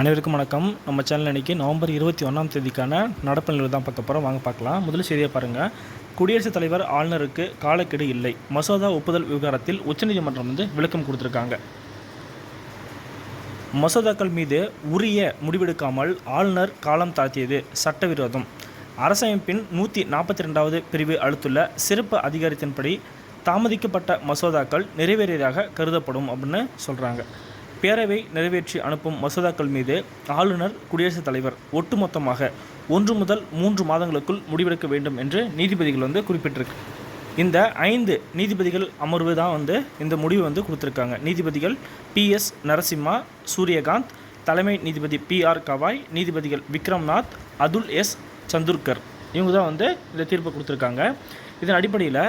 அனைவருக்கும் வணக்கம். நம்ம சேனல் இன்றைக்கி நவம்பர் இருபத்தி ஒன்றாம் தேதிக்கான நடப்பு நிலை தான் பார்க்க போகிறோம் வாங்க பார்க்கலாம். முதல்ல செய்தியை பாருங்கள் குடியரசுத் தலைவர் ஆளுநருக்கு காலக்கெடு இல்லை. மசோதா ஒப்புதல் விவகாரத்தில் உச்சநீதிமன்றம் வந்து விளக்கம் கொடுத்துருக்காங்க. மசோதாக்கள் மீது உரிய முடிவெடுக்காமல் ஆளுநர் காலம் தாழ்த்தியது சட்டவிரோதம். அரசமைப்பின் நூற்றி நாற்பத்தி ரெண்டாவது பிரிவு அளித்துள்ள சிறப்பு அதிகாரத்தின்படி தாமதிக்கப்பட்ட மசோதாக்கள் நிறைவேறியதாக கருதப்படும் அப்படின்னு சொல்கிறாங்க பேரவை நிறைவேற்றி அனுப்பும் மசோதாக்கள் மீது ஆளுநர் குடியரசுத் தலைவர் ஒட்டுமொத்தமாக ஒன்று முதல் மூன்று மாதங்களுக்குள் முடிவெடுக்க வேண்டும் என்று நீதிபதிகள் வந்து குறிப்பிட்டிருக்கு. இந்த ஐந்து நீதிபதிகள் அமர்வு தான் வந்து இந்த முடிவு வந்து கொடுத்துருக்காங்க. நீதிபதிகள் பிஎஸ் நரசிம்மா சூரியகாந்த் தலைமை நீதிபதி பிஆர் கவாய் நீதிபதிகள் விக்ரம்நாத் அதுல் எஸ் சந்துர்கர். இவங்க தான் வந்து இந்த தீர்ப்பை கொடுத்துருக்காங்க. இதன் அடிப்படையில்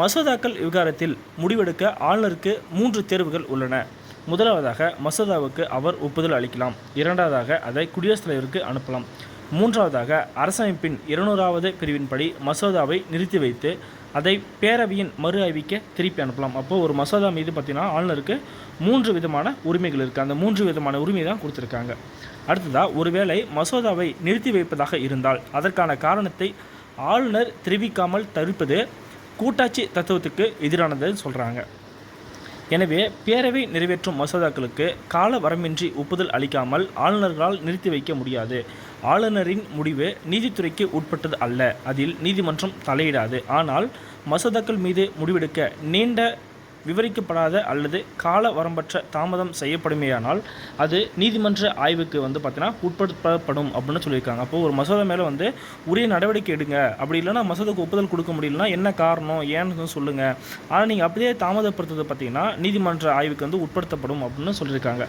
மசோதாக்கள் விவகாரத்தில் முடிவெடுக்க ஆளுநருக்கு மூன்று தேர்வுகள் உள்ளன. முதலாவதாக மசோதாவுக்கு அவர் ஒப்புதல் அளிக்கலாம். இரண்டாவதாக அதை குடியரசுத் தலைவருக்கு அனுப்பலாம். மூன்றாவதாக அரசமைப்பின் இருநூறாவது பிரிவின்படி மசோதாவை நிறுத்தி வைத்து அதை பேரவையின் மறு ஆய்விக்க திருப்பி அனுப்பலாம். அப்போது ஒரு மசோதா மீது பார்த்தீங்கன்னா ஆளுநருக்கு மூன்று விதமான உரிமைகள் இருக்குது அந்த மூன்று விதமான உரிமை தான் கொடுத்துருக்காங்க. அடுத்ததாக ஒருவேளை மசோதாவை நிறுத்தி வைப்பதாக இருந்தால் அதற்கான காரணத்தை ஆளுநர் தெரிவிக்காமல் தவிர்ப்பது கூட்டாட்சி தத்துவத்துக்கு எதிரானதுன்னு சொல்கிறாங்க எனவே பேரவை நிறைவேற்றும் மசோதாக்களுக்கு கால வரம்பின்றி ஒப்புதல் அளிக்காமல் ஆளுநர்களால் நிறுத்தி வைக்க முடியாது. ஆளுநரின் முடிவு நீதித்துறைக்கு உட்பட்டது அல்ல. அதில் நீதிமன்றம் தலையிடாது. ஆனால் மசோதாக்கள் மீது முடிவெடுக்க நீண்ட விவரிக்கப்படாத அல்லது கால வரம்பற்ற தாமதம் செய்யப்படுமேயானால் அது நீதிமன்ற ஆய்வுக்கு வந்து பார்த்தீங்கன்னா உட்படுத்தப்படும் அப்படின்னு சொல்லியிருக்காங்க. அப்போ ஒரு மசோதா மேலே வந்து உரிய நடவடிக்கை எடுங்க. அப்படி இல்லைன்னா மசோதாக்கு ஒப்புதல் கொடுக்க முடியலன்னா என்ன காரணம்? ஏன்னு சொல்லுங்கள் ஆனால் நீங்கள் அப்படியே தாமதப்படுத்துறது பார்த்தீங்கன்னா நீதிமன்ற ஆய்வுக்கு வந்து உட்படுத்தப்படும் அப்படின்னு சொல்லியிருக்காங்க.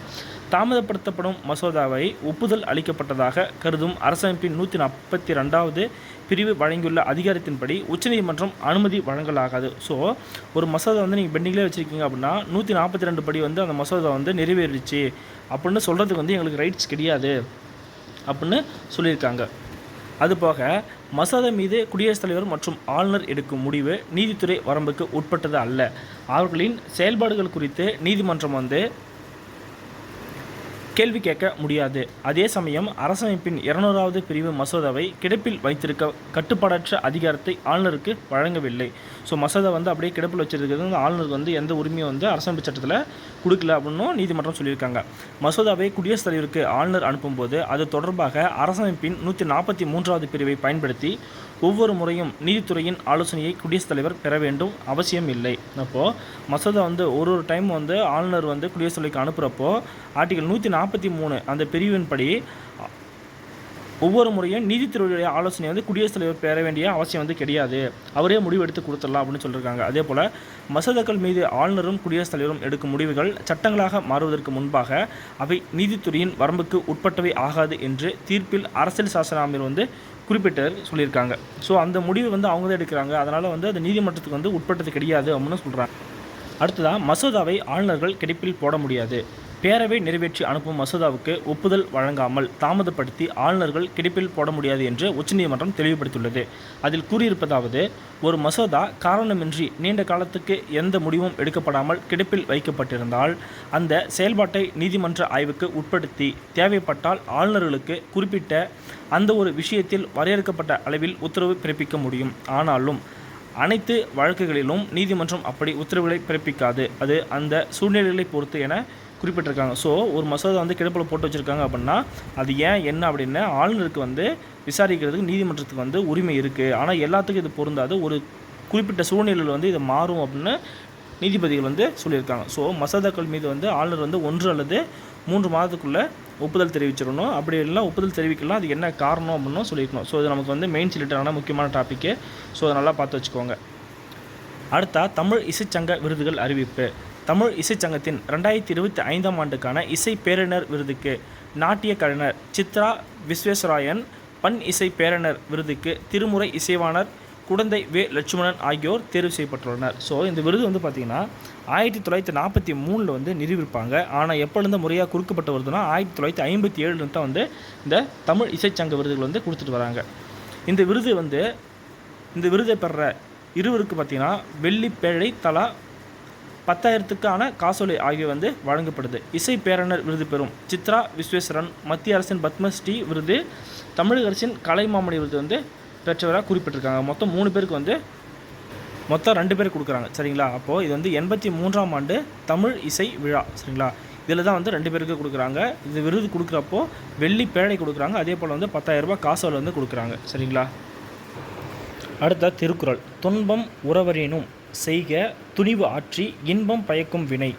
தாமதப்படுத்தப்படும் மசோதாவை ஒப்புதல் அளிக்கப்பட்டதாக கருதும் அரசமைப்பின் நூற்றி நாற்பத்தி ரெண்டாவது பிரிவு வழங்கியுள்ள அதிகாரத்தின்படி உச்சநீதிமன்றம் அனுமதி வழங்கலாகாது. ஸோ ஒரு மசோதா வந்து நீங்கள் பெண்டிங்லேயே வச்சுருக்கீங்க அப்படின்னா நூற்றி நாற்பத்தி ரெண்டு படி வந்து அந்த மசோதா வந்து நிறைவேறிச்சு அப்படின்னு சொல்கிறதுக்கு வந்து எங்களுக்கு ரைட்ஸ் கிடையாது அப்படின்னு சொல்லியிருக்காங்க. அதுபோக மசோதா மீது குடியரசுத் தலைவர் மற்றும் ஆளுநர் எடுக்கும் முடிவு நீதித்துறை வரம்புக்கு உட்பட்டது அல்ல. அவர்களின் செயல்பாடுகள் குறித்து நீதிமன்றம் வந்து கேள்வி கேட்க முடியாது. அதே சமயம் அரசமைப்பின் இருநூறாவது பிரிவு மசோதாவை கிடப்பில் வைத்திருக்க கட்டுப்பாடற்ற அதிகாரத்தை ஆளுநருக்கு வழங்கவில்லை. ஸோ மசோதா வந்து அப்படியே கிடப்பில் வச்சிருக்கிறது வந்து ஆளுநருக்கு வந்து எந்த உரிமையும் வந்து அரசமைப்பு சட்டத்தில் கொடுக்கல அப்படின்னும் நீதிமன்றம் சொல்லியிருக்காங்க. மசோதாவை குடியரசுத் தலைவருக்கு ஆளுநர் அனுப்பும்போது அது தொடர்பாக அரசமைப்பின் நூற்றி நாற்பத்தி மூன்றாவது பிரிவை பயன்படுத்தி ஒவ்வொரு முறையும் நீதித்துறையின் ஆலோசனையை குடியரசுத் தலைவர் பெற வேண்டும் அவசியம் இல்லை. அப்போது மசோதா வந்து ஒரு ஒரு டைம் வந்து ஆளுநர் வந்து குடியரசுத் தலைவருக்கு அனுப்புகிறப்போ ஆர்டிகல் நூற்றி நாற்பத்தி மூணு அந்த பிரிவின்படி ஒவ்வொரு முறையும் நீதித்துறையுடைய ஆலோசனை வந்து குடியரசுத் தலைவர் பெற வேண்டிய அவசியம் வந்து கிடையாது. அவரே முடிவெடுத்து கொடுத்துடலாம் அப்படின்னு சொல்லியிருக்காங்க அதே போல் மசோதாக்கள் மீது ஆளுநரும் குடியரசுத் தலைவரும் எடுக்கும் முடிவுகள் சட்டங்களாக மாறுவதற்கு முன்பாக அவை நீதித்துறையின் வரம்புக்கு உட்பட்டவை ஆகாது என்று தீர்ப்பில் அரசியல் சாசன அமர்வு வந்து குறிப்பிட்டு சொல்லியிருக்காங்க. ஸோ அந்த முடிவு வந்து அவங்க தான் எடுக்கிறாங்க. அதனால் வந்து அது நீதிமன்றத்துக்கு வந்து உட்பட்டது கிடையாது அப்படின்னு சொல்கிறாங்க அடுத்ததாக மசோதாவை ஆளுநர்கள் கிடைப்பில் போட முடியாது. பேரவை நிறைவேற்றி அனுப்பும் மசோதாவுக்கு ஒப்புதல் வழங்காமல் தாமதப்படுத்தி ஆளுநர்கள் கிடைப்பில் போட முடியாது என்று உச்சநீதிமன்றம் தெளிவுபடுத்தியுள்ளது. அதில் கூறியிருப்பதாவது ஒரு மசோதா காரணமின்றி நீண்ட காலத்துக்கு எந்த முடிவும் எடுக்கப்படாமல் கிடப்பில் வைக்கப்பட்டிருந்தால் அந்த செயல்பாட்டை நீதிமன்ற ஆய்வுக்கு உட்படுத்தி தேவைப்பட்டால் ஆளுநர்களுக்கு குறிப்பிட்ட அந்த ஒரு விஷயத்தில் வரையறுக்கப்பட்ட அளவில் உத்தரவு பிறப்பிக்க முடியும். ஆனாலும் அனைத்து வழக்குகளிலும் நீதிமன்றம் அப்படி உத்தரவுகளை பிறப்பிக்காது. அது அந்த சூழ்நிலைகளை பொறுத்து என குறிப்பிட்டிருக்காங்க. ஸோ ஒரு மசோதா வந்து கிடப்பில் போட்டு வச்சுருக்காங்க அப்படின்னா அது ஏன் என்ன அப்படின்னு ஆளுநருக்கு வந்து விசாரிக்கிறதுக்கு நீதிமன்றத்துக்கு வந்து உரிமை இருக்குது ஆனால் எல்லாத்துக்கும் இது பொருந்தாது. ஒரு குறிப்பிட்ட சூழ்நிலையில் வந்து இது மாறும் அப்படின்னு நீதிபதிகள் வந்து சொல்லியிருக்காங்க. ஸோ மசோதாக்கள் மீது வந்து ஆளுநர் வந்து ஒன்று அல்லது மூன்று மாதத்துக்குள்ளே ஒப்புதல் தெரிவிச்சிடணும். அப்படி இல்லைனா ஒப்புதல் தெரிவிக்கலாம். அது என்ன காரணம் அப்படின்னு சொல்லியிருக்கணும். ஸோ இது நமக்கு வந்து மெயின் சிலிட்டரான முக்கியமான டாப்பிக்கு ஸோ அதை நல்லா பார்த்து வச்சுக்கோங்க. அடுத்தா தமிழ் இசைச்சங்க விருதுகள் அறிவிப்பு. தமிழ் இசைச்சங்கத்தின் ரெண்டாயிரத்தி இருபத்தி ஐந்தாம் ஆண்டுக்கான இசை பேரினர் விருதுக்கு நாட்டிய கலைஞர் சித்ரா விஸ்வேஸ்வராயன் பண் இசை பேரினர் விருதுக்கு திருமுறை இசைவாணர் குடந்தை வே லட்சுமணன் ஆகியோர் தேர்வு செய்யப்பட்டுள்ளனர். ஸோ இந்த விருது வந்து பார்த்திங்கன்னா ஆயிரத்தி தொள்ளாயிரத்தி நாற்பத்தி மூணில் வந்து நிறுவிருப்பாங்க ஆனால் எப்பொழுது முறையாக கொடுக்கப்பட்ட வருதுன்னா ஆயிரத்தி தொள்ளாயிரத்தி ஐம்பத்தி ஏழுலேருந்து தான் வந்து இந்த தமிழ் இசைச்சங்க விருதுகள் வந்து கொடுத்துட்டு வராங்க. இந்த விருது வந்து இந்த விருதை பெற இருவருக்கு பார்த்திங்கன்னா வெள்ளி பேழை தலா பத்தாயிரத்துக்கான காசோலை ஆகியவை வந்து வழங்கப்படுது. இசை பேரணர் விருது பெறும். சித்ரா விஸ்வேஸ்வரன் மத்திய அரசின் பத்மஸ்ரீ விருது தமிழக அரசின் கலைமாமணி விருது வந்து பெற்றவராக குறிப்பிட்டிருக்காங்க. மொத்தம் மூணு பேருக்கு வந்து மொத்தம் ரெண்டு பேர் கொடுக்குறாங்க. சரிங்களா? அப்போது இது வந்து எண்பத்தி மூன்றாம் ஆண்டு தமிழ் இசை விழா. சரிங்களா? இதில் தான் வந்து ரெண்டு பேருக்கு கொடுக்குறாங்க. இது விருது கொடுக்குறப்போ வெள்ளி பேழை கொடுக்குறாங்க. அதே போல் வந்து பத்தாயிரரூபா காசோலை வந்து கொடுக்குறாங்க. சரிங்களா? அடுத்த திருக்குறள். துன்பம் உறவரேனும் செய்க துணிவு ஆற்றி இன்பம் பயக்கும் வினை.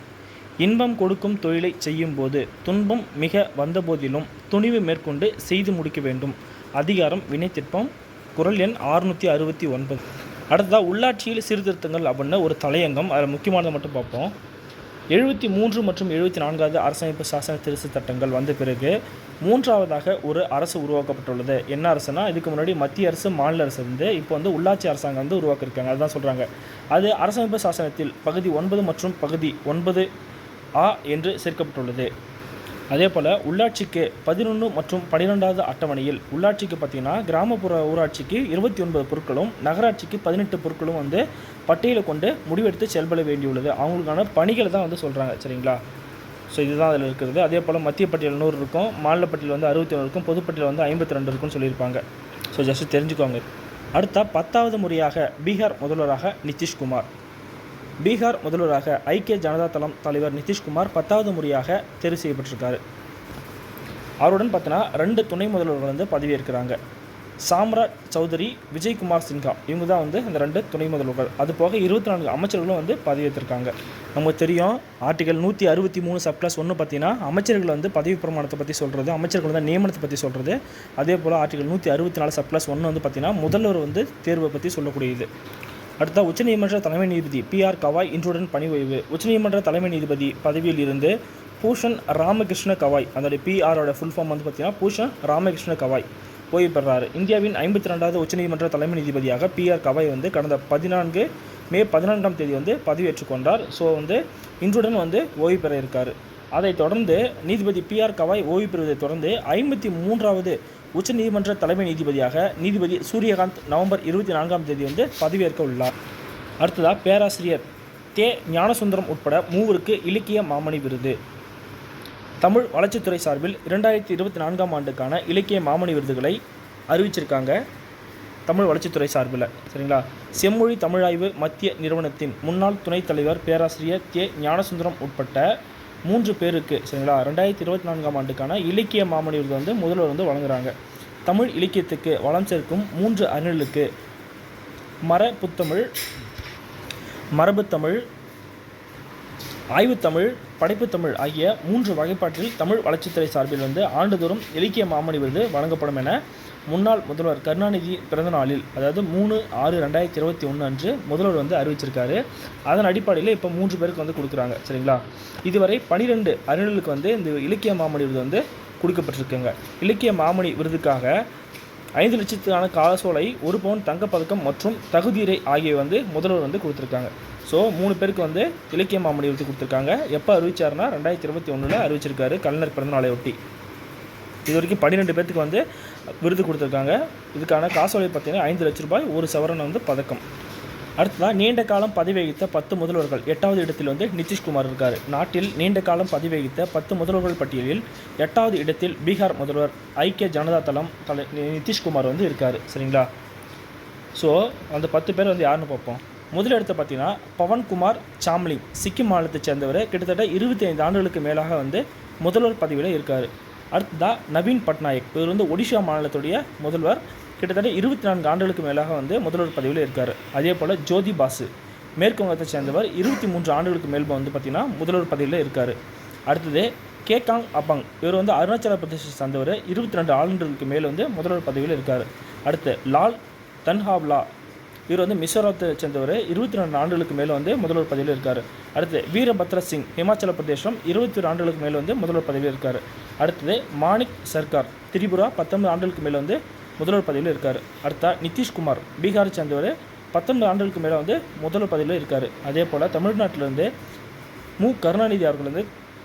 இன்பம் கொடுக்கும் தொழிலை செய்யும்போது துன்பம் மிக வந்தபோதிலும் துணிவு மேற்கொண்டு செய்து முடிக்க வேண்டும். அதிகாரம் வினைத்திற்பம் குரல் எண் அறுநூற்றி அறுபத்தி ஒன்பது. அடுத்ததாக உள்ளாட்சியில் சீர்திருத்தங்கள் அப்படின்னு ஒரு தலையங்கம் அதில் முக்கியமானதை மட்டும் பார்ப்போம். எழுபத்தி மூன்று மற்றும் எழுபத்தி நான்காவது அரசமைப்பு சாசன திருத்த சட்டங்கள் வந்த பிறகு மூன்றாவதாக ஒரு அரசு உருவாக்கப்பட்டுள்ளது. என்ன அரசுனா இதுக்கு முன்னாடி மத்திய அரசு மாநில அரசு வந்து இப்போ வந்து உள்ளாட்சி அரசாங்கம் வந்து உருவாக்கியிருக்காங்க. அதுதான் சொல்கிறாங்க அது அரசமைப்பு சாசனத்தில் பகுதி ஒன்பது மற்றும் பகுதி ஒன்பது ஆ என்று சேர்க்கப்பட்டுள்ளது. அதே போல் உள்ளாட்சிக்கு பதினொன்று மற்றும் பன்னிரெண்டாவது அட்டவணையில் உள்ளாட்சிக்கு பார்த்தீங்கன்னா கிராமப்புற ஊராட்சிக்கு இருபத்தி ஒன்பது பொருட்களும் நகராட்சிக்கு பதினெட்டு பொருட்களும் வந்து பட்டியலை கொண்டு முடிவெடுத்து செயல்பட வேண்டியுள்ளது. அவங்களுக்கான பணிகளை தான் வந்து சொல்கிறாங்க சரிங்களா? ஸோ இதுதான் அதில் இருக்கிறது அதே போல் மத்திய பட்டியல் நூறு இருக்கும் மாநில பட்டியல் வந்து அறுபத்தி ஒன்று இருக்கும் பொதுப்பட்டியல் வந்து ஐம்பத்தி ரெண்டு இருக்கும்னு சொல்லியிருப்பாங்க. ஸோ ஜஸ்ட் தெரிஞ்சுக்கோங்க. அடுத்த பத்தாவது முறையாக பீகார் முதல்வராக நிதிஷ்குமார். பீகார் முதல்வராக ஐக்கிய ஜனதா தளம் தலைவர் நிதிஷ்குமார் பத்தாவது முறையாக தேர்வு செய்யப்பட்டிருக்காரு. அவருடன் பார்த்தோன்னா ரெண்டு துணை முதல்வர்கள் வந்து பதவியேற்கிறாங்க. சாம்ராஜ் சௌதரி விஜய்குமார் சின்ஹா. இவங்க தான் வந்து இந்த ரெண்டு துணை முதல்வர்கள். அது போக இருபத்தி நான்கு அமைச்சர்களும் வந்து பதவியேற்றிருக்காங்க. நமக்கு தெரியும் ஆர்டிகல் நூற்றி அறுபத்தி மூணு சப் கிளாஸ் ஒன்று பார்த்தீங்கன்னா அமைச்சர்கள் வந்து பதவி பிரமாணத்தை பற்றி சொல்கிறது அமைச்சர்கள் வந்து நியமனத்தை பற்றி சொல்கிறது அதே போல் ஆர்டிகல் நூற்றி அறுபத்தி நாலு சப் கிளாஸ் ஒன்று வந்து பார்த்தீங்கன்னா முதல்வர் வந்து தேர்வை பற்றி சொல்லக்கூடியது. அடுத்த உச்சநீதிமன்ற தலைமை நீதிபதி பி ஆர் கவாய் இன்றுடன் பணி ஓய்வு. உச்சநீதிமன்ற தலைமை நீதிபதி பதவியில் இருந்து பூஷன் ராமகிருஷ்ண கவாய் அதோடைய பிஆரோட ஃபுல் ஃபார்ம் வந்து பார்த்தீங்கன்னா பூஷன் ராமகிருஷ்ண கவாய் ஓய்வு பெறார். இந்தியாவின் ஐம்பத்தி ரெண்டாவது உச்சநீதிமன்ற தலைமை நீதிபதியாக பி ஆர் கவாய் வந்து கடந்த பதினான்கு மே பதினான்காம் தேதி வந்து பதவியேற்றுக் கொண்டார். ஸோ வந்து இன்றுடன் வந்து ஓய்வு பெற இருக்கார். அதைத் தொடர்ந்து நீதிபதி பி ஆர் கவாய் ஓய்வு பெறுவதைத் தொடர்ந்து ஐம்பத்தி மூன்றாவது உச்சநீதிமன்ற தலைமை நீதிபதியாக நீதிபதி சூரியகாந்த் நவம்பர் இருபத்தி நான்காம் தேதி வந்து பதவியேற்க உள்ளார். அடுத்ததாக பேராசிரியர் தே. ஞானசுந்தரம் உட்பட மூவருக்கு இலக்கிய மாமணி விருது. தமிழ் வளர்ச்சித்துறை சார்பில் இரண்டாயிரத்தி இருபத்தி நான்காம் ஆண்டுக்கான இலக்கிய மாமணி விருதுகளை அறிவிச்சிருக்காங்க தமிழ் வளர்ச்சித்துறை சார்பில். சரிங்களா? செம்மொழி தமிழாய்வு மத்திய நிறுவனத்தின் முன்னாள் துணைத் தலைவர் பேராசிரியர் கே ஞானசுந்தரம் உட்பட்ட மூன்று பேருக்கு சரிங்களா? ரெண்டாயிரத்தி இருபத்தி நான்காம் ஆண்டுக்கான இலக்கிய மாமணி விருது வந்து முதல்வர் வந்து வழங்குறாங்க. தமிழ் இலக்கியத்துக்கு வளம் சேர்க்கும் மூன்று அணிலுக்கு மர புத்தமிழ் மரபுத்தமிழ் ஆய்வுத்தமிழ் படைப்புத்தமிழ் ஆகிய மூன்று வகைப்பாட்டில் தமிழ் வளர்ச்சித்துறை சார்பில் வந்து ஆண்டுதோறும் இலக்கிய மாமணி விருது வழங்கப்படும் என முன்னாள் முதல்வர் கருணாநிதி பிறந்த நாளில் அதாவது மூணு ஆறு ரெண்டாயிரத்தி இருபத்தி ஒன்று அன்று முதல்வர் வந்து அறிவிச்சிருக்காரு. அதன் அடிப்படையில் இப்போ மூன்று பேருக்கு வந்து கொடுக்குறாங்க சரிங்களா? இதுவரை பனிரெண்டு அறிஞர்களுக்கு வந்து இந்த இலக்கிய மாமணி விருது வந்து கொடுக்கப்பட்டிருக்குங்க. இலக்கிய மாமணி விருதுக்காக ஐந்து லட்சத்துக்கான காசோலை ஒரு பவுன் தங்கப்பதக்கம் மற்றும் தகுதிரை ஆகியவை வந்து முதல்வர் வந்து கொடுத்துருக்காங்க. ஸோ மூணு பேருக்கு வந்து இலக்கிய மாமணி விருது கொடுத்துருக்காங்க. எப்போ அறிவிச்சாருன்னா ரெண்டாயிரத்தி இருபத்தி ஒன்றில் அறிவிச்சிருக்காரு கலைஞர் பிறந்த ஒட்டி இது வரைக்கும் பன்னிரெண்டு பேர்த்துக்கு வந்து விருது கொடுத்துருக்காங்க. இதுக்கான காசோலை பார்த்தீங்கன்னா ஐந்து லட்ச ரூபாய் ஒரு சவரன் வந்து பதக்கம். அடுத்ததாக நீண்ட காலம் பதவி வகித்த பத்து முதல்வர்கள். எட்டாவது இடத்தில் வந்து நிதிஷ்குமார் இருக்கார். நாட்டில் நீண்ட காலம் பதவி வகித்த பத்து முதல்வர்கள் பட்டியலில் எட்டாவது இடத்தில் பீகார் முதல்வர் ஐக்கிய ஜனதா தளம் தலை நிதிஷ்குமார் வந்து இருக்கார். சரிங்களா? ஸோ அந்த பத்து பேர் வந்து யாருன்னு பார்ப்போம். முதலிடத்தை பார்த்தீங்கன்னா பவன்குமார் சாம்லிங் சிக்கிம் மாநிலத்தை சேர்ந்தவர். கிட்டத்தட்ட இருபத்தி ஐந்து ஆண்டுகளுக்கு மேலாக வந்து முதல்வர் பதவியில் இருக்கார். அடுத்ததா நவீன் பட்நாயக். இவர் வந்து ஒடிஷா மாநிலத்துடைய முதல்வர். கிட்டத்தட்ட இருபத்தி நான்கு ஆண்டுகளுக்கு மேலாக வந்து முதல்வர் பதவியில் இருக்கார். அதே போல் ஜோதி பாசு மேற்கு வங்கத்தை சேர்ந்தவர். இருபத்தி மூன்று ஆண்டுகளுக்கு மேல் வந்து பார்த்திங்கன்னா முதல்வர் பதவியில் இருக்கார். அடுத்தது கேகாங் அபங். இவர் வந்து அருணாச்சல பிரதேசத்தை சேர்ந்தவர். இருபத்தி ரெண்டு ஆண்டுகளுக்கு மேல் வந்து முதல்வர் பதவியில் இருக்கார். அடுத்து லால் தன்ஹாவ்லா இவர் வந்து மிசோரத்தை சேர்ந்தவர். இருபத்தி ரெண்டு ஆண்டுகளுக்கு மேலே வந்து முதல்வர் பதவியில் இருக்கார். அடுத்து வீரபத்ர சிங் ஹிமாச்சல பிரதேசம் இருபத்தி ஒரு ஆண்டுகளுக்கு மேலே வந்து முதல்வர் பதவியில் இருக்கார். அடுத்தது மாணிக் சர்க்கார் திரிபுரா பத்தொன்பது ஆண்டுகளுக்கு மேலே வந்து முதல்வர் பதவியில் இருக்கார். அடுத்தா நிதிஷ்குமார் பீகாரை சேர்ந்தவர். பத்தொன்பது ஆண்டுகளுக்கு மேலே வந்து முதல்வர் பதவியில் இருக்கார். அதே போல் தமிழ்நாட்டிலேருந்து மு. கருணாநிதி அவர்கள் வந்து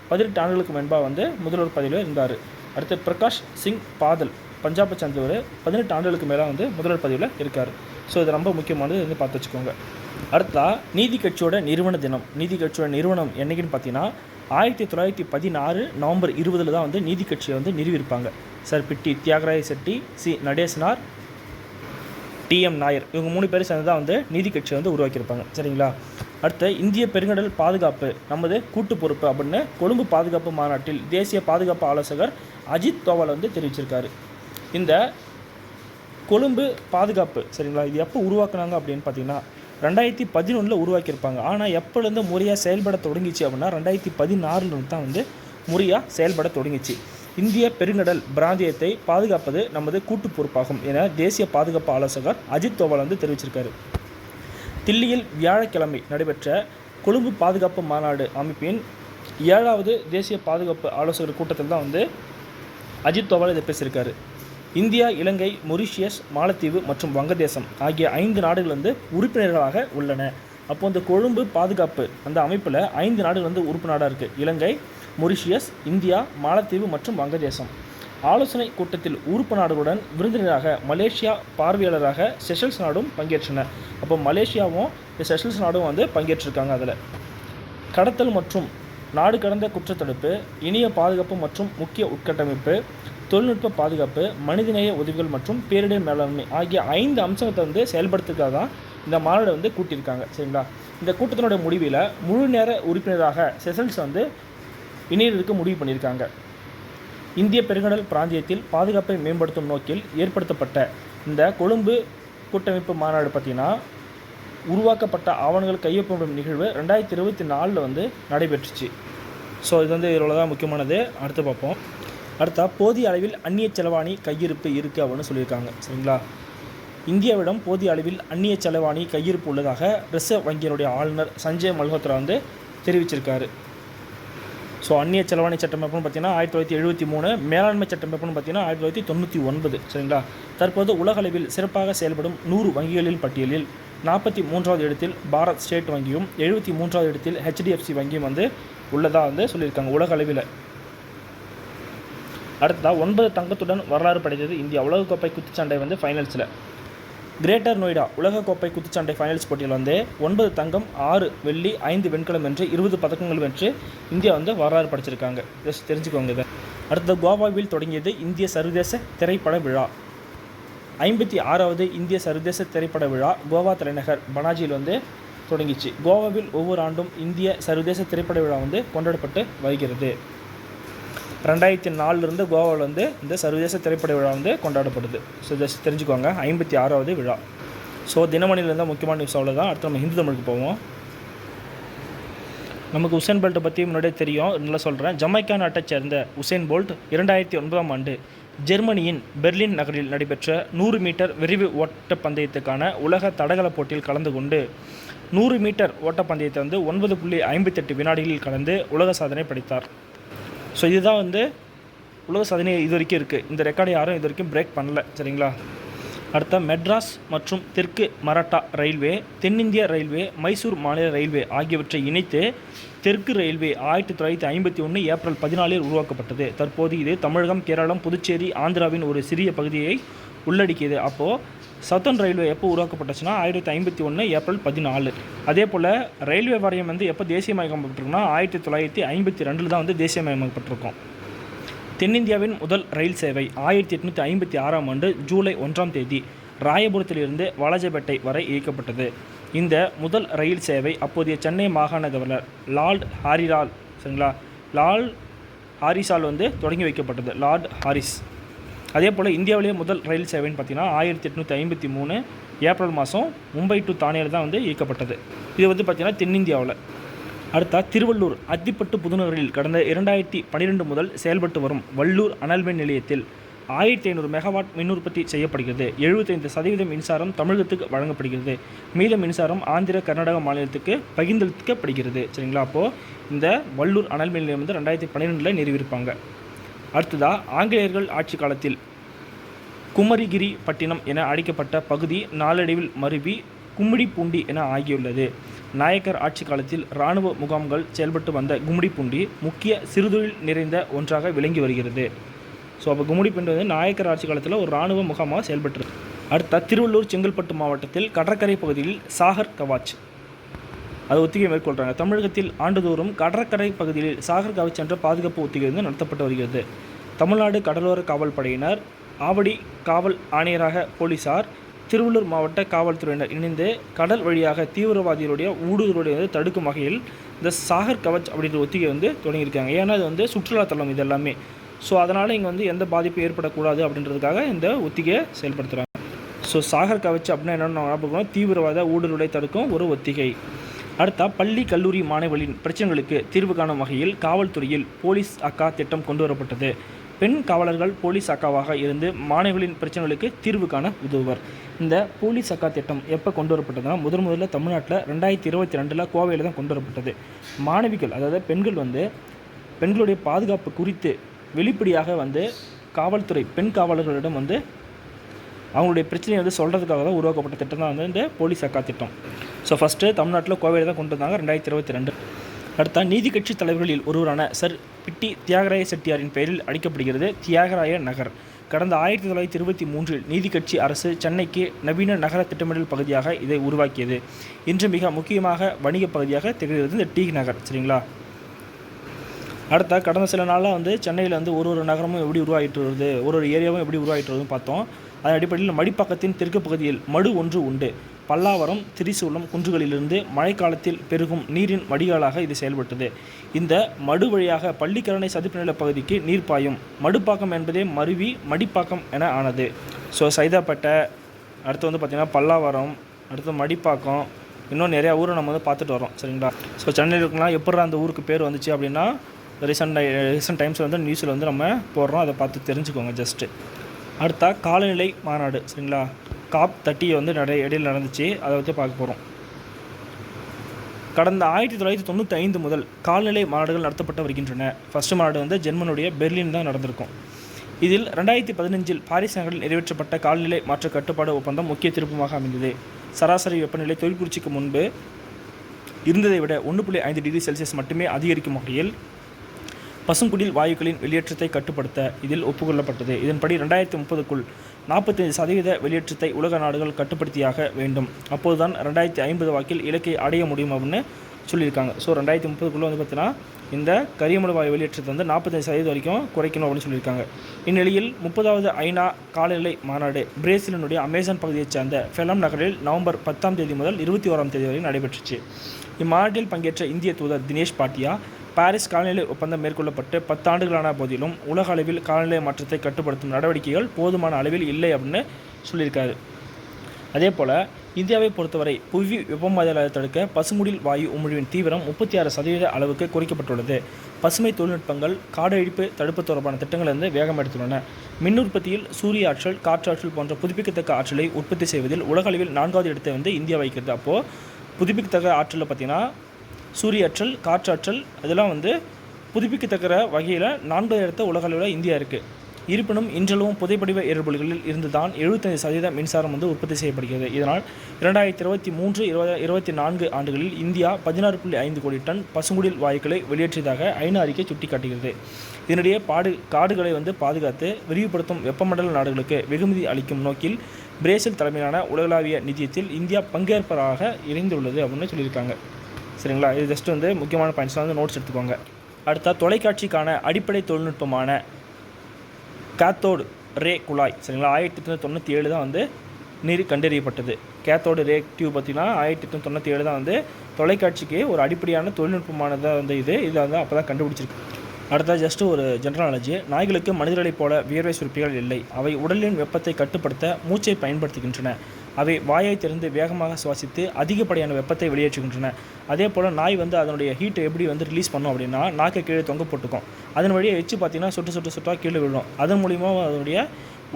பதினெட்டு ஆண்டுகளுக்கு முன்பாக வந்து முதல்வர் பதவியில் இருந்தார். அடுத்து பிரகாஷ் சிங் பாதல் பஞ்சாபை சேர்ந்தவர். பதினெட்டு ஆண்டுகளுக்கு மேலே வந்து முதல்வர் பதவியில் இருக்கார். ஸோ இது ரொம்ப முக்கியமானது வந்து பார்த்து வச்சுக்கோங்க. அடுத்தா நீதி கட்சியோட நிறுவன தினம். நீதி கட்சியோட நிறுவனம் என்னைக்குன்னு பார்த்தீங்கன்னா ஆயிரத்தி தொள்ளாயிரத்தி பதினாறு நவம்பர் இருபதில் தான் வந்து நீதி கட்சியை வந்து நிறுவியிருப்பாங்க. Sir Pitti Thyagaraya Chetty C Natesanar TM Nair. இவங்க மூணு பேரும் சேர்ந்து தான் வந்து நீதி கட்சியை வந்து உருவாக்கியிருப்பாங்க. சரிங்களா? அடுத்து இந்திய பெருங்கடல் பாதுகாப்பு நமது கூட்டு பொறுப்பு அப்படின்னு கொழும்பு பாதுகாப்பு மாநாட்டில் தேசிய பாதுகாப்பு ஆலோசகர் அஜித் தோவல் வந்து தெரிவிச்சிருக்காரு. இந்த கொழும்பு பாதுகாப்பு சரிங்களா? இது எப்போ உருவாக்குனாங்க அப்படின்னு பார்த்தீங்கன்னா ரெண்டாயிரத்தி பதினொன்றில் உருவாக்கியிருப்பாங்க. ஆனால் எப்போலேருந்து முறையாக செயல்பட தொடங்கிச்சு அப்படின்னா ரெண்டாயிரத்தி பதினாறுலேருந்து தான் வந்து முறையாக செயல்பட தொடங்கிச்சு. இந்திய பெருங்கடல் பிராந்தியத்தை பாதுகாப்பது நமது கூட்டு பொறுப்பாகும் என தேசிய பாதுகாப்பு ஆலோசகர் அஜித் தோவல் வந்து தெரிவிச்சிருக்காரு. தில்லியில் வியாழக்கிழமை நடைபெற்ற கொழும்பு பாதுகாப்பு மாநாடு அமைப்பின் ஏழாவது தேசிய பாதுகாப்பு ஆலோசகர் கூட்டத்தில் தான் வந்து அஜித் தோவல் இதை பேசியிருக்காரு. இந்தியா இலங்கை மொரிஷியஸ் மாலத்தீவு மற்றும் வங்கதேசம் ஆகிய ஐந்து நாடுகள் வந்து உறுப்பினர்களாக உள்ளன. அப்போ இந்த கொழும்பு பாதுகாப்பு அந்த அமைப்பில் ஐந்து நாடுகள் வந்து உறுப்பு நாடாக இருக்குது இலங்கை மொரிஷியஸ் இந்தியா மாலத்தீவு மற்றும் வங்கதேசம். ஆலோசனை கூட்டத்தில் உறுப்பு நாடுகளுடன் விருந்தினராக மலேசியா பார்வையாளராக செஷல்ஸ் நாடும் பங்கேற்றன அப்போ மலேசியாவும் செஷல்ஸ் நாடும் வந்து பங்கேற்றிருக்காங்க அதில். கடத்தல் மற்றும் நாடு கடந்த குற்றத்தடுப்பு இணைய பாதுகாப்பு மற்றும் முக்கிய உட்கட்டமைப்பு தொழில்நுட்ப பாதுகாப்பு மனிதநேய உதவிகள் மற்றும் பேரிடர் மேலாண்மை ஆகிய ஐந்து அம்சத்தை வந்து செயல்படுத்துக்காக தான் இந்த மாநாடு வந்து கூட்டியிருக்காங்க. சரிங்களா? இந்த கூட்டத்தினுடைய முடிவில் முழு நேர உறுப்பினராக செசல்ஸ் வந்து இணையிறதுக்கு முடிவு பண்ணியிருக்காங்க. இந்திய பெருங்கடல் பிராந்தியத்தில் பாதுகாப்பை மேம்படுத்தும் நோக்கில் ஏற்படுத்தப்பட்ட இந்த கொழும்பு கூட்டமைப்பு மாநாடு பார்த்திங்கன்னா உருவாக்கப்பட்ட ஆவணங்கள் கையொப்பமிடும் நிகழ்வு ரெண்டாயிரத்தி இருபத்தி நாலில் வந்து நடைபெற்றுச்சு. ஸோ இது வந்து இவ்வளோ தான் முக்கியமானது? அடுத்து பார்ப்போம். அடுத்தா போதிய அளவில் அந்நிய செலவாணி கையிருப்பு இருக்குது அப்படின்னு சொல்லியிருக்காங்க. சரிங்களா? இந்தியாவிடம் போதிய அளவில் அந்நிய செலவாணி கையிருப்பு உள்ளதாக ரிசர்வ் வங்கியினுடைய ஆளுநர் சஞ்சய் மல்ஹோத்ரா வந்து தெரிவிச்சிருக்காரு. ஸோ அந்நிய செலவாணி சட்டம் எப்போன்னு பார்த்தீங்கன்னா ஆயிரத்தி தொள்ளாயிரத்தி எழுபத்தி மூணு மேலாண்மை சட்டம் எப்போன்னு பார்த்தீங்கன்னா ஆயிரத்தி தொள்ளாயிரத்தி தொண்ணூற்றி ஒன்பது சரிங்களா? தற்போது உலகளவில் சிறப்பாக செயல்படும் நூறு வங்கிகளின் பட்டியலில் நாற்பத்தி மூன்றாவது இடத்தில் பாரத் ஸ்டேட் வங்கியும் எழுபத்தி மூன்றாவது இடத்தில் ஹெச்டிஎஃப்சி வங்கியும் வந்து உள்ளதாக வந்து சொல்லியிருக்காங்க உலக அளவில் அடுத்ததாக ஒன்பது தங்கத்துடன் வரலாறு படைத்தது இந்தியா. உலகக்கோப்பை குத்துச்சண்டை வந்து ஃபைனல்ஸில் கிரேட்டர் நொய்டா உலகக்கோப்பை குத்துச்சண்டை ஃபைனல்ஸ் போட்டியில் வந்து ஒன்பது தங்கம் ஆறு வெள்ளி ஐந்து வெண்கலம் வென்று இருபது பதக்கங்கள் வென்று இந்தியா வந்து வரலாறு படைச்சிருக்காங்க. ஜஸ்ட் தெரிஞ்சுக்கோங்க இதை. அடுத்தது கோவாவில் தொடங்கியது இந்திய சர்வதேச திரைப்பட விழா. ஐம்பத்தி ஆறாவது இந்திய சர்வதேச திரைப்பட விழா கோவா தலைநகர் பனாஜியில் வந்து தொடங்கிச்சு. கோவாவில் ஒவ்வொரு ஆண்டும் இந்திய சர்வதேச திரைப்பட விழா வந்து கொண்டாடப்பட்டு வருகிறது. ரெண்டாயிரத்தி நாலுலேருந்து கோவாவில் வந்து இந்த சர்வதேச திரைப்பட விழா வந்து கொண்டாடப்படுது. ஸோ ஜஸ்ட் தெரிஞ்சுக்கோங்க. ஐம்பத்தி ஆறாவது விழா. ஸோ தினமணிலேருந்து முக்கியமான நியூஸ் அவ்வளோதான் அடுத்து நம்ம ஹிந்து தமிழுக்கு போவோம். நமக்கு உசேன் போல்ட்டை பற்றி முன்னாடியே தெரியும். நல்லா சொல்கிறேன் ஜமைக்கா நாட்டைச் சேர்ந்த உசேன் போல்ட் இரண்டாயிரத்தி ஒன்பதாம் ஆண்டு ஜெர்மனியின் பெர்லின் நகரில் நடைபெற்ற நூறு மீட்டர் விரைவு ஓட்டப்பந்தயத்துக்கான உலக தடகள போட்டியில் கலந்து கொண்டு நூறு மீட்டர் ஓட்டப்பந்தயத்தை வந்து ஒன்பது புள்ளி ஐம்பத்தெட்டு வினாடிகளில் கலந்து உலக சாதனை படைத்தார். ஸோ இதுதான் வந்து உலக சாதனை இது வரைக்கும் இருக்குது இந்த ரெக்கார்டை யாரும் இது வரைக்கும் பிரேக் பண்ணல சரிங்களா? அடுத்த மெட்ராஸ் மற்றும் தெற்கு மராட்டா ரயில்வே தென்னிந்திய ரயில்வே மைசூர் மாநில ரயில்வே ஆகியவற்றை இணைத்து தெற்கு ரயில்வே ஆயிரத்தி தொள்ளாயிரத்தி ஐம்பத்தி ஒன்று ஏப்ரல் பதினாலில் உருவாக்கப்பட்டது. தற்போது இது தமிழகம் கேரளம் புதுச்சேரி ஆந்திராவின் ஒரு சிறிய பகுதியை உள்ளடக்கியது. அப்போது சவுத்தர்ன் ரயில்வே எப்போ உருவாக்கப்பட்டுச்சுன்னா ஆயிரத்தி ஐம்பத்தி ஒன்று ஏப்ரல் பதினாலு. அதே போல் ரயில்வே வாரியம் வந்து எப்போ தேசியமயமாக்கப்பட்டிருக்குன்னா ஆயிரத்தி தொள்ளாயிரத்தி ஐம்பத்தி ரெண்டில் தான் வந்து தேசியமயமாக்கப்பட்டிருக்கும் தென்னிந்தியாவின் முதல் ரயில் சேவை ஆயிரத்தி எட்நூற்றி ஐம்பத்தி ஆறாம் ஆண்டு ஜூலை ஒன்றாம் தேதி ராயபுரத்திலிருந்து வாலாஜபேட்டை வரை இயக்கப்பட்டது. இந்த முதல் ரயில் சேவை அப்போதைய சென்னை மாகாண கவர்னர் லார்ட் ஹாரிலால் சரிங்களா? லால் ஹாரிஸால் வந்து தொடங்கி வைக்கப்பட்டது. Lord Harris. அதே போல் இந்தியாவிலேயே முதல் ரயில் சேவைன்னு பார்த்தீங்கன்னா ஆயிரத்தி எட்நூற்றி ஐம்பத்தி மூணு ஏப்ரல் மாதம் மும்பை டு தானேயில் தான் வந்து இயக்கப்பட்டது. இது வந்து பார்த்திங்கன்னா தென்னிந்தியாவில். அடுத்தா திருவள்ளூர் அத்திப்பட்டு புதுநகரில் கடந்த இரண்டாயிரத்தி பன்னிரெண்டு முதல் செயல்பட்டு வரும் வள்ளூர் அனல்மின் நிலையத்தில் ஆயிரத்தி ஐநூறு மெகாவாட் மின் உற்பத்தி செய்யப்படுகிறது. எழுபத்தைந்து சதவீதம் மின்சாரம் தமிழகத்துக்கு வழங்கப்படுகிறது. மீத மின்சாரம் ஆந்திர கர்நாடக மாநிலத்துக்கு பகிர்ந்தளிக்கப்படுகிறது. சரிங்களா? அப்போது இந்த வள்ளூர் அனல் மின் நிலையம் வந்து ரெண்டாயிரத்தி பன்னிரெண்டில் நிறுவியிருப்பாங்க. அடுத்ததா ஆங்கிலேயர்கள் ஆட்சி காலத்தில் குமரிகிரி பட்டினம் என அழைக்கப்பட்ட பகுதி நாளடைவில் மருவி கும்மிடிப்பூண்டி என ஆகியுள்ளது. நாயக்கர் ஆட்சி காலத்தில் இராணுவ முகாம்கள் செயல்பட்டு வந்த கும்மிடிப்பூண்டி முக்கிய சிறுதொழில் நிறைந்த ஒன்றாக விளங்கி வருகிறது. ஸோ அப்போ கும்மிடிப்பூண்டி வந்து நாயக்கர் ஆட்சி காலத்தில் ஒரு இராணுவ முகாமாக செயல்பட்டு அடுத்த திருவள்ளூர் செங்கல்பட்டு மாவட்டத்தில் கடற்கரை பகுதியில் சாகர் கவாச் அது ஒத்திகை மேற்கொள்கிறாங்க தமிழகத்தில் ஆண்டுதோறும் கடற்கரை பகுதியில் சாகர் கவச் என்ற பாதுகாப்பு ஒத்திகை வந்து நடத்தப்பட்டு வருகிறது. தமிழ்நாடு கடலோர காவல் படையினர் ஆவடி காவல் ஆணையராக போலீசார் திருவள்ளூர் மாவட்ட காவல்துறையினர் இணைந்து கடல் வழியாக தீவிரவாதிகளுடைய ஊடுருவலை வந்து தடுக்கும் வகையில் இந்த சாகர் கவச் அப்படின்ற ஒத்திகை வந்து தொடங்கியிருக்காங்க. ஏன்னா அது வந்து சுற்றுலாத்தலம் இது எல்லாமே ஸோ அதனால் இங்கே வந்து எந்த பாதிப்பும் ஏற்படக்கூடாது அப்படின்றதுக்காக இந்த ஒத்திகையை செயல்படுத்துகிறாங்க ஸோ சாகர் கவச் அப்படின்னா என்னென்ன ஞாபகம் தீவிரவாத ஊடுருவலை தடுக்கும் ஒரு ஒத்திகை. அடுத்தா பள்ளி கல்லூரி மாணவர்களின் பிரச்சனைகளுக்கு தீர்வு காணும் வகையில் காவல்துறையில் போலீஸ் அக்கா திட்டம் கொண்டு வரப்பட்டது. பெண் காவலர்கள் போலீஸ் அக்காவாக இருந்து மாணவர்களின் பிரச்சனைகளுக்கு தீர்வு காண உதவுவர். இந்த போலீஸ் அக்கா திட்டம் எப்போ கொண்டு வரப்பட்டதுன்னா முதன் முதல்ல தமிழ்நாட்டில் ரெண்டாயிரத்தி இருபத்தி ரெண்டில் கோவையில் தான் கொண்டு வரப்பட்டது. மாணவிகள் அதாவது பெண்கள் வந்து பெண்களுடைய பாதுகாப்பு குறித்து வெளிப்படையாக வந்து காவல்துறை பெண் காவலர்களிடம் வந்து அவங்களுடைய பிரச்சனையை வந்து சொல்கிறதுக்காக தான் உருவாக்கப்பட்ட திட்டம் தான் வந்து இந்த போலீஸ் அக்கா திட்டம். ஸோ ஃபஸ்ட்டு தமிழ்நாட்டில் கோவையில் தான் கொண்டு வந்தாங்க ரெண்டாயிரத்தி இருபத்தி ரெண்டு. அடுத்த நீதி கட்சி தலைவர்களில் ஒருவரான சர் பிட்டி தியாகராய செட்டியாரின் பெயரில் அழைக்கப்படுகிறது தியாகராய நகர். கடந்த ஆயிரத்தி தொள்ளாயிரத்தி இருபத்தி மூன்றில் நீதி கட்சி அரசு சென்னைக்கு நவீன நகர திட்டமிடல் பகுதியாக இதை உருவாக்கியது. இன்று மிக முக்கியமாக வணிக பகுதியாக திகழ்கிறது இந்த டி நகர் சரிங்களா? அடுத்த கடந்த சில நாளாக வந்து சென்னையில் வந்து ஒரு ஒரு நகரமும் எப்படி உருவாகிட்டு வருது ஒரு ஒரு ஏரியாவும் எப்படி உருவாகிட்டு வருதுன்னு பார்த்தோம். அதன் அடிப்படையில் மடிப்பாக்கத்தின் தெற்கு பகுதியில் மடு ஒன்று உண்டு. பல்லாவரம் திரிசூலம் குன்றுகளிலிருந்து மழைக்காலத்தில் பெருகும் நீரின் வடிகாலாக இது செயல்பட்டது. இந்த மடு வழியாக பள்ளிக்கரணை சதுப்பு நில பகுதிக்கு நீர் பாயும். மடுப்பாக்கம் என்பதே மருவி மடிப்பாக்கம் என ஆனது. ஸோ சைதாப்பேட்டை அடுத்து வந்து பார்த்திங்கன்னா பல்லாவரம் அடுத்து மடிப்பாக்கம் இன்னும் நிறையா ஊரை நம்ம வந்து பார்த்துட்டு வரோம் சரிங்களா? ஸோ சென்னையில் இருக்கலாம் எப்படா அந்த ஊருக்கு பேர் வந்துச்சு அப்படின்னா ரீசெண்ட் ரீசெண்ட் டைம்ஸில் வந்து நியூஸில் வந்து நம்ம போடுறோம். அதை பார்த்து தெரிஞ்சுக்கோங்க ஜஸ்ட்டு அடுத்தா காலநிலை மாநாடு. சரிங்களா? காப் தட்டி வந்து நிறைய இடையில் நடந்துச்சு. அதை வச்சு பார்க்க போகிறோம் கடந்த ஆயிரத்தி தொள்ளாயிரத்தி தொண்ணூற்றி ஐந்து முதல் கால்நிலை மாநாடுகள் நடத்தப்பட்டு வருகின்றன. ஃபர்ஸ்ட் மாநாடு வந்து ஜெர்மனுடைய பெர்லின் தான் நடந்திருக்கும். இதில் ரெண்டாயிரத்தி பதினஞ்சில் பாரிஸ் நகரில் நிறைவேற்றப்பட்ட கால்நிலை மாற்ற கட்டுப்பாடு ஒப்பந்தம் முக்கிய திருப்பமாக அமைந்தது. சராசரி வெப்பநிலை தொழிற்புரட்சிக்கு முன்பு இருந்ததை விட ஒன்று புள்ளி ஐந்து டிகிரி செல்சியஸ் மட்டுமே அதிகரிக்கும் வகையில் பசுங்குடில் வாயுக்களின் வெளியேற்றத்தை கட்டுப்படுத்த இதில் ஒப்புக்கொள்ளப்பட்டது. இதன்படி ரெண்டாயிரத்தி முப்பதுக்குள் நாற்பத்தைந்து சதவீத வெளியேற்றத்தை உலக நாடுகள் கட்டுப்படுத்தியாக வேண்டும். அப்போதுதான் ரெண்டாயிரத்தி ஐம்பது வாக்கில் இலக்கை அடைய முடியும் அப்படின்னு சொல்லியிருக்காங்க. ஸோ ரெண்டாயிரத்தி முப்பதுக்குள்ளே வந்து பார்த்தீங்கன்னா இந்த கரியமல வாயு வெளியேற்றத்தை வந்து நாற்பத்தஞ்சு சதவீதம் வரைக்கும் குறைக்கணும் அப்படின்னு சொல்லியிருக்காங்க. இந்நிலையில் முப்பதாவது ஐநா காலநிலை மாநாடு பிரேசிலினுடைய அமேசான் பகுதியைச் சேர்ந்த ஃபெலம் நகரில் நவம்பர் பத்தாம் தேதி முதல் இருபத்தி ஓராம் தேதி வரை நடைபெற்றுச்சு. இம்மாநாட்டில் பங்கேற்ற இந்திய தூதர் தினேஷ் பாட்டியா பாரிஸ் காலநிலை ஒப்பந்தம் மேற்கொள்ளப்பட்டு பத்தாண்டுகளான போதிலும் உலக அளவில் காலநிலை மாற்றத்தை கட்டுப்படுத்தும் நடவடிக்கைகள் போதுமான அளவில் இல்லை அப்படின்னு சொல்லியிருக்காரு. அதே போல் இந்தியாவை பொறுத்தவரை புவி வெப்பமயமாதலை தடுக்க பசுமுடில் வாயு உமிழ்வின் தீவிரம் முப்பத்தி ஆறு சதவீத அளவுக்கு குறைக்கப்பட்டுள்ளது. பசுமை தொழில்நுட்பங்கள் காடழிப்பு தடுப்பு தொடர்பான திட்டங்களிலிருந்து வேகம் எடுத்துள்ளன. மின் உற்பத்தியில் சூரிய ஆற்றல் காற்றாற்றல் போன்ற புதுப்பிக்கத்தக்க ஆற்றலை உற்பத்தி செய்வதில் உலக அளவில் நான்காவது இடத்தை வந்து இந்தியா வைக்கிறது அப்போது புதுப்பிக்கத்தக்க ஆற்றலில் பார்த்திங்கன்னா சூரிய ஆற்றல் காற்றாற்றல் இதெல்லாம் வந்து புதுப்பிக்கத்தக்க வகையில் நான்கு இடத்த உலக அளவில் இந்தியா இருக்குது இருப்பினும் இன்றளவும் புதைப்படிவ எரிபொருள்களில் இருந்து தான் எழுபத்தைந்து சதவீத மின்சாரம் வந்து உற்பத்தி செய்யப்படுகிறது. இதனால் இரண்டாயிரத்தி இருபத்தி மூன்று இருபது இருபத்தி நான்கு ஆண்டுகளில் இந்தியா பதினாறு புள்ளி ஐந்து கோடி டன் பசுங்குடில் வாயுக்களை வெளியேற்றியதாக ஐநா அறிக்கை சுட்டிக்காட்டுகிறது. இதனிடையே பாடு காடுகளை வந்து பாதுகாத்து விரிவுபடுத்தும் வெப்பமண்டல நாடுகளுக்கு வெகுமதி அளிக்கும் நோக்கில் பிரேசில் தலைமையிலான உலகளாவிய நிதியத்தில் இந்தியா பங்கேற்பதாக இணைந்துள்ளது அப்படின்னு சொல்லியிருக்காங்க. சரிங்களா? இது ஜஸ்ட் வந்து முக்கியமான பாயிண்ட்ஸ் வந்து நோட்ஸ் எடுத்துக்கோங்க. அடுத்த தொலைக்காட்சிக்கான அடிப்படை தொழில்நுட்பமான கேத்தோடு ரே குழாய். சரிங்களா? ஆயிரத்தி எட்நூற்றி தொண்ணூற்றி ஏழு தான் வந்து நீர் கண்டறியப்பட்டது. கேத்தோடு ரே டியூப் பார்த்திங்கன்னா ஆயிரத்தி எட்நூற்றி தொண்ணூற்றி ஏழு தான் வந்து தொலைக்காட்சிக்கு ஒரு அடிப்படையான தொழில்நுட்பமானதாக வந்து இது. இது வந்து அப்போ தான் கண்டுபிடிச்சிருக்கு அடுத்த ஜஸ்ட் ஒரு ஜென்ரல் நாலேஜ் நாய்களுக்கு மனிதர்களைப் போல வியர்வை சுருப்பிகள் இல்லை. அவை உடலின் வெப்பத்தை கட்டுப்படுத்த மூச்சை பயன்படுத்துகின்றன. அவை வாயை திறந்து வேகமாக சுவாசித்து அதிகப்படியான வெப்பத்தை வெளியேற்றுகின்றன. அதே போல் நாய் வந்து அதனுடைய ஹீட்டை எப்படி வந்து ரிலீஸ் பண்ணும் அப்படின்னா நாக்கை கீழே தொங்க போட்டுக்கும். அதன் வழியை வச்சு பார்த்தீங்கன்னா சுட்டு சுட்டு சுட்டாக கீழே விழும். அதன் மூலிமா அதனுடைய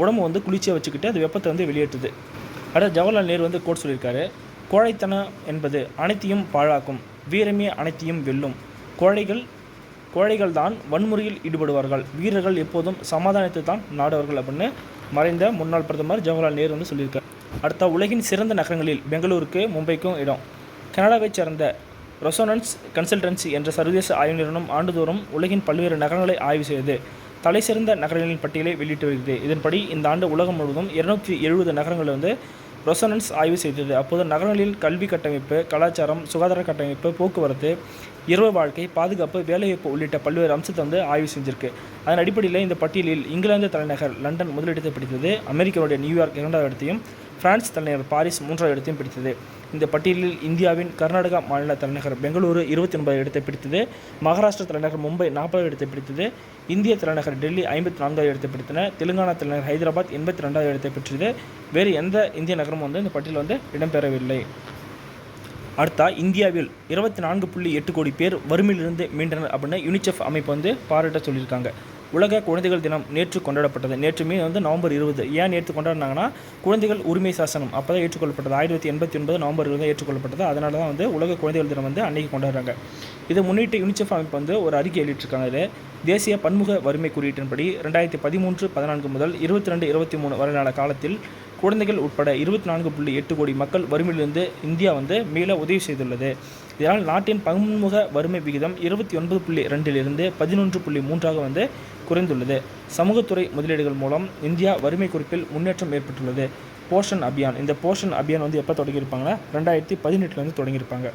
உடம்பு வந்து குளிர்ச்சியாக வச்சுக்கிட்டு அது வெப்பத்தை வந்து வெளியேற்றுது. அடுத்து ஜவஹர்லால் நேரு வந்து கோட் சொல்லியிருக்காரு கோழைத்தனம் என்பது அனைத்தையும் பாழாக்கும். வீரமே அனைத்தையும் வெல்லும். கோழைகள் கோழைகள் தான் வன்முறையில் ஈடுபடுவார்கள். வீரர்கள் எப்போதும் சமாதானத்தை தான் நாடுவார்கள் அப்படின்னு மறைந்த முன்னாள் பிரதமர் ஜவஹர்லால் நேரு வந்து சொல்லியிருக்கார். அடுத்த உலகின் சிறந்த நகரங்களில் பெங்களூருக்கு மும்பைக்கும் இடம். கனடாவைச் சேர்ந்த ரொசோனன்ஸ் கன்சல்டன்சி என்ற சர்வதேச ஆய்வு நிறுவனம் ஆண்டுதோறும் உலகின் பல்வேறு நகரங்களை ஆய்வு செய்து தலைசிறந்த நகரங்களின் பட்டியலை வெளியிட்டு வருகிறது. இதன்படி இந்த ஆண்டு உலகம் முழுவதும் இருநூற்றி எழுபது நகரங்கள் வந்து ரொசனன்ஸ் ஆய்வு செய்தது. அப்போது நகரங்களில் கல்வி கட்டமைப்பு கலாச்சாரம் சுகாதார கட்டமைப்பு போக்குவரத்து இரவு வாழ்க்கை பாதுகாப்பு வேலைவாய்ப்பு உள்ளிட்ட பல்வேறு அம்சத்தை வந்து ஆய்வு செஞ்சிருக்கு. அதன் அடிப்படையில் இந்த பட்டியலில் இங்கிலாந்து தலைநகர் லண்டன் முதலிடத்தை பிடித்தது. அமெரிக்காவுடைய நியூயார்க் இரண்டாவது இடத்தையும் பிரான்ஸ் தலைநகர் பாரிஸ் மூன்றாவது இடத்தையும் பிடித்தது. இந்த பட்டியலில் இந்தியாவின் கர்நாடகா மாநில தலைநகர் பெங்களூரு இருபத்தி ஒன்பது இடத்தை பிடித்தது. மகாராஷ்டிரா தலைநகர் மும்பை நாற்பது இடத்தை பிடித்தது. இந்திய தலைநகர் டெல்லி ஐம்பத்தி நான்காவது இடத்தை பிடித்தன. தெலுங்கானா தலைநகர் ஹைதராபாத் எண்பத்தி ரெண்டாவது இடத்தை பெற்றது. வேறு எந்த இந்திய நகரமும் வந்து இந்த பட்டியலில் வந்து இடம்பெறவில்லை. அடுத்தா இந்தியாவில் இருபத்தி நான்கு புள்ளி எட்டு கோடி பேர் வறுமையிலிருந்து மீண்டனர் அப்படின்னு யுனிசெஃப் அமைப்பு வந்து பாராட்ட சொல்லியிருக்காங்க. உலக குழந்தைகள் தினம் நேற்று கொண்டாடப்பட்டது. நேற்றுமே வந்து நவம்பர் இருபது. ஏன் நேற்று கொண்டாடினாங்கன்னா குழந்தைகள் உரிமை சாசனம் அப்போ தான் ஏற்றுக்கொள்ளப்பட்டது. ஆயிரத்தி எண்பத்தி ஒன்பது நவம்பர் இருபது ஏற்றுக்கொள்ளப்பட்டது. அதனால தான் வந்து உலக குழந்தைகள் தினம் வந்து அன்னைக்கு கொண்டாடுறாங்க. இதை முன்னிட்டு யுனிசெஃப் அமைப்பு வந்து ஒரு அறிக்கை வெளியிட்டிருக்காங்க. இதில் தேசிய பன்முக வறுமை குறியீட்டின்படி ரெண்டாயிரத்தி பதிமூன்று பதினான்கு முதல் இருபத்தி ரெண்டு இருபத்தி மூணு வரையிலான காலத்தில் குழந்தைகள் உட்பட இருபத்தி நான்கு புள்ளி எட்டு கோடி மக்கள் வறுமையிலிருந்து இந்தியா வந்து மீள உதவி செய்துள்ளது. இதனால் நாட்டின் பன்முக வறுமை விகிதம் இருபத்தி ஒன்பது புள்ளி ரெண்டிலிருந்து பதினொன்று புள்ளி மூன்றாக வந்து குறைந்துள்ளது. சமூகத்துறை முதலீடுகள் மூலம் இந்தியா வறுமை குறிப்பில் முன்னேற்றம் ஏற்பட்டுள்ளது. போஷன் அபியான். இந்த போஷன் அபியான் வந்து எப்போ தொடங்கியிருப்பாங்கன்னா? ரெண்டாயிரத்தி பதினெட்டில் வந்து தொடங்கியிருப்பாங்க.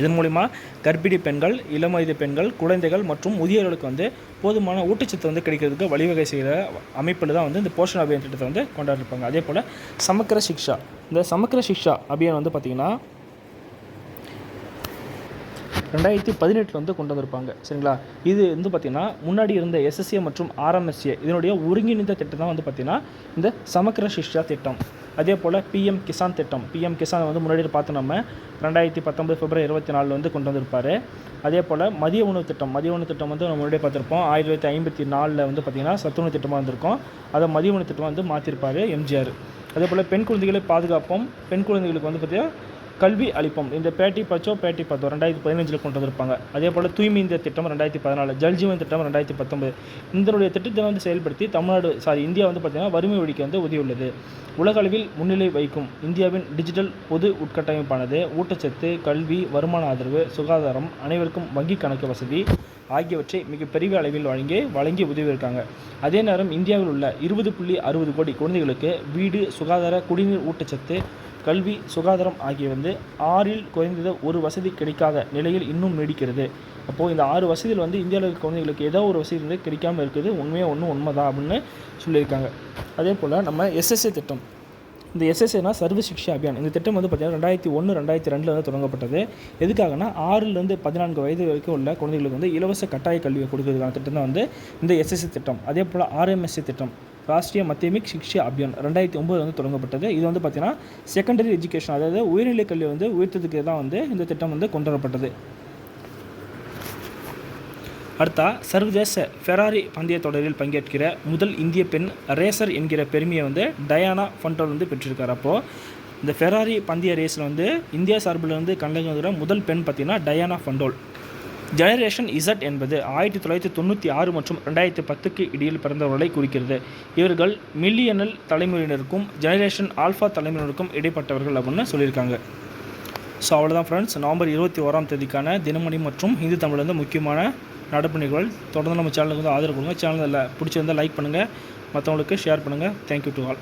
இதன் மூலிமா கர்ப்பிணி பெண்கள் இளம் வயது பெண்கள் குழந்தைகள் மற்றும் முதியோர்களுக்கு வந்து போதுமான ஊட்டச்சத்து வந்து கிடைக்கிறதுக்கு வழிவகை செய்கிற அமைப்பில் தான் வந்து இந்த போஷன் அபியான் திட்டத்தை வந்து கொண்டாடிருப்பாங்க. அதே போல் சமக்கர சிக்ஷா. இந்த சமக்கர சிக்ஷா அபியான் வந்து பார்த்திங்கன்னா ரெண்டாயிரத்தி பதினெட்டில் வந்து கொண்டு வந்திருப்பாங்க. சரிங்களா? இது வந்து பார்த்திங்கன்னா முன்னாடி இருந்த எஸ்எஸ்ஏ மற்றும் ஆர்எம்எஸ்ஏ இதனுடைய ஒருங்கிணைந்த திட்டம் தான் வந்து பார்த்திங்கன்னா இந்த சமக்கர சிஷ்யா திட்டம். அதே போல் பிஎம் கிசான் திட்டம். பிஎம் கிசான் வந்து முன்னாடி பார்த்து நம்ம ரெண்டாயிரத்தி பத்தொம்பது பிப்ரவரி இருபத்தி நாலில் வந்து கொண்டு வந்திருப்பார். அதே போல் மதிய உணவு திட்டம். மதிய உணவு திட்டம் வந்து நம்ம முன்னாடியே பார்த்துருப்போம். ஆயிரத்தி தொள்ளாயிரத்தி ஐம்பத்தி நாலில் வந்து பார்த்திங்கன்னா சத்துணவு திட்டமாக வந்திருக்கும் அதை மதிய உணவு திட்டம் வந்து மாற்றிருப்பார் எம்ஜிஆர் அதே போல் பெண் குழந்தைகளை பாதுகாப்போம். பெண் குழந்தைகளுக்கு வந்து பார்த்திங்கன்னா கல்வி அளிப்போம். இந்த பேட்டி பச்சோ பேட்டி பத்தோ ரெண்டாயிரத்தி பதினஞ்சில் கொண்டு வந்திருப்பாங்க. அதே போல் தூய்மை இந்த திட்டம் ரெண்டாயிரத்தி பதினாலு ஜல்ஜீவன் திட்டம் ரெண்டாயிரத்தி பத்தொம்பது இதனுடைய திட்டத்தை வந்து செயல்படுத்தி தமிழ்நாடு சாரி இந்தியா வந்து பார்த்திங்கன்னா வறுமை ஒழிக்க வந்து உதவியுள்ளது. உலக அளவில் முன்னிலை வைக்கும் இந்தியாவின் டிஜிட்டல் பொது உட்கட்டமைப்பானது ஊட்டச்சத்து கல்வி வருமான ஆதரவு சுகாதாரம் அனைவருக்கும் வங்கி கணக்கு வசதி ஆகியவற்றை மிகப்பெரிய அளவில் வழங்கி வழங்கி உதவியிருக்காங்க. அதே நேரம் இந்தியாவில் உள்ள இருபது புள்ளி அறுபது கோடி குழந்தைகளுக்கு வீடு சுகாதார குடிநீர் ஊட்டச்சத்து கல்வி சுகாதாரம் ஆகிய வந்து ஆறில் குறைந்தது ஒரு வசதி கிடைக்காத நிலையில் இன்னும் நீடிக்கிறது. அப்போது இந்த ஆறு வசதியில் வந்து இந்தியாவில் இருக்க குழந்தைகளுக்கு ஏதோ ஒரு வசதி வந்து கிடைக்காம இருக்குது. உண்மையாக ஒன்றும் உண்மைதான் அப்படின்னு சொல்லியிருக்காங்க. அதே போல் நம்ம எஸ்எஸ்ஏ திட்டம். இந்த எஸ்எஸ்ஏனா சர்வ சிக்ஷா அபியான். இந்த திட்டம் வந்து பார்த்திங்கன்னா ரெண்டாயிரத்தி ஒன்று ரெண்டாயிரத்தி ரெண்டில் வந்து தொடங்கப்பட்டது. எதுக்காகனா ஆறிலிருந்து பதினான்கு வயது வரைக்கும் உள்ள குழந்தைகளுக்கு வந்து இலவச கட்டாய கல்வியை கொடுக்கறதுக்கான திட்டம் தான் வந்து இந்த எஸ்எஸ்சி திட்டம். அதே போல் ஆர்எம்எஸ்சி திட்டம். ராஷ்ட்ரிய மத்தியமிக் சிக்ஷா அபியான் ரெண்டாயிரத்தி ஒம்பது வந்து தொடங்கப்பட்டது. இது வந்து பார்த்திங்கன்னா செகண்டரி எஜுகேஷன் அதாவது உயர்நிலை கல்வி வந்து உயர்த்ததுக்கு தான் வந்து இந்த திட்டம் வந்து கொண்டு வரப்பட்டது அடுத்தா சர்வதேச ஃபெராரி பந்தய தொடரில் பங்கேற்கிற முதல் இந்திய பெண் ரேசர் என்கிற பெருமையை வந்து டயானா ஃபண்டோல் வந்து பெற்றிருக்கார். அப்போது இந்த ஃபெராரி பந்தய ரேஸில் வந்து இந்தியா சார்பில் வந்து கலந்துக்கிற முதல் பெண் பார்த்திங்கன்னா டயானா ஃபண்டோல் ஜெனரேஷன் இசட் என்பது ஆயிரத்தி தொள்ளாயிரத்தி தொண்ணூற்றி ஆறு மற்றும் ரெண்டாயிரத்தி பத்துக்கு இடையில் பிறந்தவர்களை குறிக்கிறது. இவர்கள் மில்லியனல் தலைமுறையினருக்கும் ஜெனரேஷன் ஆல்ஃபா தலைமுறையினருக்கும் இடைப்பட்டவர்கள் அப்படின்னு சொல்லியிருக்காங்க. ஸோ அவ்வளோதான் ஃப்ரெண்ட்ஸ் நவம்பர் இருபத்தி ஓராம் தேதிக்கான தினமணி மற்றும் ஹிந்து தமிழ் வந்து முக்கியமான நடப்பு நிகழ்வுகள் தொடர்ந்து நம்ம சேனலுக்கு வந்து ஆதரவு கொடுங்க. சேனலில் பிடிச்சிருந்தால் லைக் பண்ணுங்கள் மற்றவங்களுக்கு ஷேர் பண்ணுங்கள் தேங்க்யூ டு ஆல்